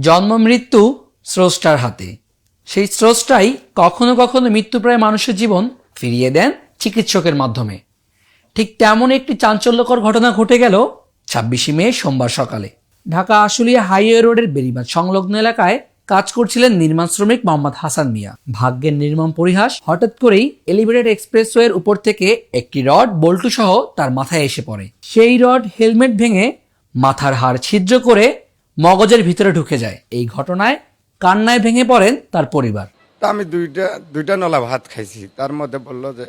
জন্ম মৃত্যু স্রষ্টার হাতে। সেই স্রষ্টাই কখনো কখনো মৃত্যুপ্রায় মানুষের জীবন ফিরিয়ে দেন চিকিৎসকের মাধ্যমে। ঠিক তেমন একটি চাঞ্চল্যকর ঘটনা ঘটে গেল ছাব্বিশে মে, সোমবার সকালে। ঢাকা আশুলিয়া হাইওয়ে রোডের বেরিবাদ সংলগ্ন এলাকায় কাজ করছিলেন নির্মাণ শ্রমিক মোহাম্মদ হাসান মিয়া। ভাগ্যের নির্মম পরিহাস হঠাৎ করেই এলিভেটেড এক্সপ্রেসওয়ের উপর থেকে একটি রড, বল্টু সহ তার মাথায় এসে পড়ে। সেই রড হেলমেট ভেঙে মাথার হাড় ছিদ্র করে মগজের ভিতরে ঢুকে যায়। এই ঘটনায় কান্নায় ভেঙে পড়েন তার পরিবার। তা আমি দুইটা দুইটা নলা ভাত খাইছি। তার মধ্যে বলল যে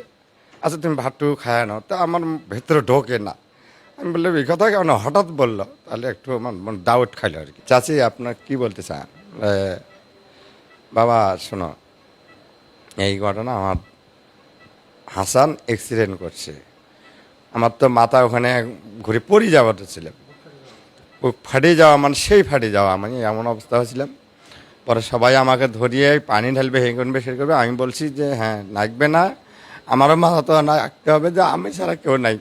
আচ্ছা তুমি ভাতটুকু খায় নাও। তা আমার ভেতরে ঢোকে না। আমি বললাম, এই কথা কেন? হঠাৎ বলল, তাহলে একটু আমার মন ডাউট খাইলো আর কি চাচি, আপনার কি বলতে চান? বাবা, শোনো, এই ঘটনা আমার হাসান অ্যাক্সিডেন্ট করছে। আমার তো মাথা ওখানে ঘুরে পড়ে যাওয়ার ছিল। ওই ফাটে যাওয়া মানে সেই ফাটে যাওয়া মানে এমন অবস্থা হয়েছিলাম। পরে সবাই আমাকে ধরিয়ে পানি ঢালবে হে করবে সে করবে। আমি বলছি যে হ্যাঁ নাচবে না। আমারও মাথা তো রাখতে হবে যে আমি ছাড়া কেউ নাই।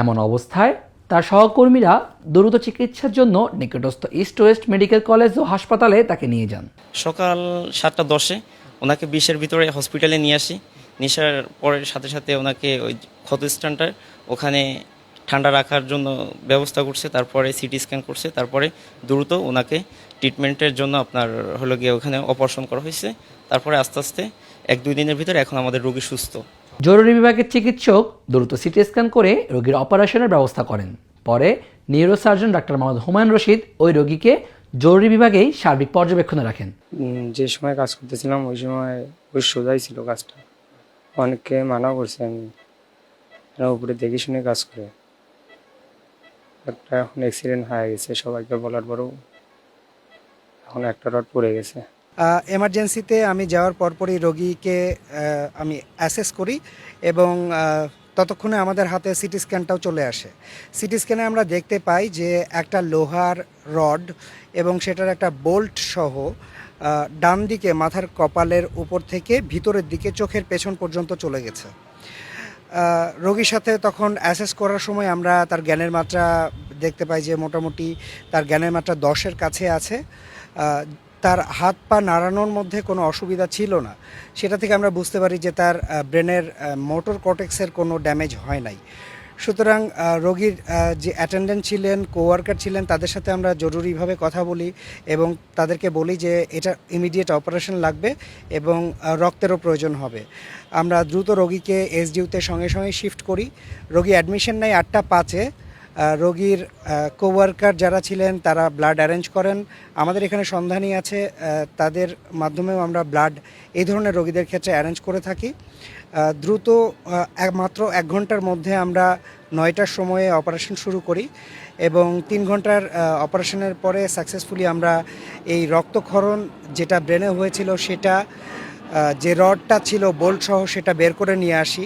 এমন অবস্থায় তার সহকর্মীরা দ্রুত চিকিৎসার জন্য নিকটস্থ ইস্ট ওয়েস্ট মেডিকেল কলেজ ও হাসপাতালে তাকে নিয়ে যান। সকাল সাতটা দশে ওনাকে বিশের ভিতরে হসপিটালে নিয়ে আসি। নেশার পরের সাথে সাথে ওনাকে ওই ক্ষত ক্ষতস্থানটা ওখানে ঠান্ডা রাখার জন্য ব্যবস্থা করছে তারপরে সিটি স্ক্যান করছে তারপরে দ্রুত ওনাকে ট্রিটমেন্টের জন্য আপনার হলো গিয়ে ওখানে অপারেশন করা হয়েছে। তারপরে আস্তে আস্তে এক দুই দিনের ভিতরে এখন আমাদের রোগী সুস্থ। জরুরি বিভাগের চিকিৎসক দ্রুত সিটি স্ক্যান করে রোগীর অপারেশনের ব্যবস্থা করেন। পরে নিউরোসার্জন ডাক্তার মোহাম্মদ হুমায়ুন রশিদ ওই রোগীকে জরুরি বিভাগেই সার্বিক পর্যবেক্ষণে রাখেন। যে সময় কাজ করতেছিলাম ওই সময় ওই সোজাই ছিল কাজটা। অনেককে মানা করছে আমি দেখে শুনে কাজ করে। একটা এখন অ্যাক্সিডেন্ট হয়ে গেছে, সবাইকে বলার পরেও এখন একটা রড পড়ে গেছে। এমার্জেন্সিতে আমি যাওয়ার পরপরই রোগীকে আমি অ্যাসেস করি এবং ততক্ষণে আমাদের হাতে সিটি স্ক্যানটাও চলে আসে। সিটি স্ক্যানে আমরা দেখতে পাই যে একটা লোহার রড এবং সেটার একটা বোল্ট সহ ডান দিকে মাথার কপালের উপর থেকে ভিতরের দিকে চোখের পেছন পর্যন্ত চলে গেছে। রোগীর সাথে তখন অ্যাসেস করার সময় আমরা তার জ্ঞানের মাত্রা দেখতে পাই যে মোটামুটি তার জ্ঞানের মাত্রা দশের কাছে আছে। তার হাত পা নাড়ানোর মধ্যে কোনো অসুবিধা ছিল না। সেটা থেকে আমরা বুঝতে পারি যে তার ব্রেনের মোটর কটেক্সের কোনো ড্যামেজ হয় নাই। সুতরাং রোগীর যে অ্যাটেন্ডেন্ট ছিলেন কোওয়ার্কার ছিলেন, তাদের সাথে আমরা জরুরিভাবে কথা বলি এবং তাদেরকে বলি যে এটা ইমিডিয়েট অপারেশন লাগবে এবং রক্তেরও প্রয়োজন হবে। আমরা দ্রুত রোগীকে এসডিউতে সঙ্গে সঙ্গে শিফট করি। রোগী অ্যাডমিশন নেয় আটটা পাঁচে। রোগীর কোওয়ার্কার যারা ছিলেন তারা ব্লাড অ্যারেঞ্জ করেন। আমাদের এখানে সন্ধানী আছে তাদের মাধ্যমেও আমরা ব্লাড এই ধরনের রোগীদের ক্ষেত্রে অ্যারেঞ্জ করে থাকি। দ্রুত মাত্র এক ঘণ্টার মধ্যে আমরা নয়টার সময়ে অপারেশন শুরু করি এবং তিন ঘণ্টার অপারেশনের পরে সাকসেসফুলি আমরা এই রক্তক্ষরণ যেটা ব্রেনে হয়েছিল সেটা যে রডটা ছিল বোল্ট সহ সেটা বের করে নিয়ে আসি।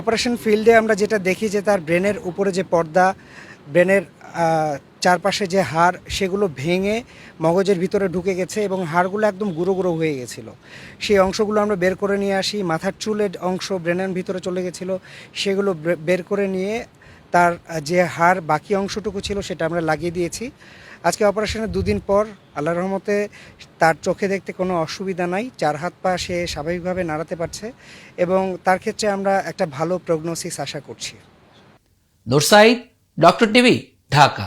অপারেশন ফিল্ডে আমরা যেটা দেখি যে তার ব্রেনের উপরে যে পর্দা, ব্রেনের চারপাশে যে হাড়, সেগুলো ভেঙে মগজের ভিতরে ঢুকে গেছে এবং হাড়গুলো একদম গুঁড়ো গুঁড়ো হয়ে গেছিল। সেই অংশগুলো আমরা বের করে নিয়ে আসি। মাথার চুলের অংশ ব্রেনের ভিতরে চলে গেছিল। সেগুলো বের করে নিয়ে তার যে হার বাকি অংশটুকু ছিল সেটা আমরা লাগিয়ে দিয়েছি। আজকে অপারেশনের দুদিন পর আল্লাহ রহমতে তার চোখে দেখতে কোনো অসুবিধা নাই, চার হাত পা সে স্বাভাবিকভাবে নাড়াতে পারছে এবং তার ক্ষেত্রে আমরা একটা ভালো প্রগনোসিস আশা করছি। Nursaid, doctor TV, Dhaka.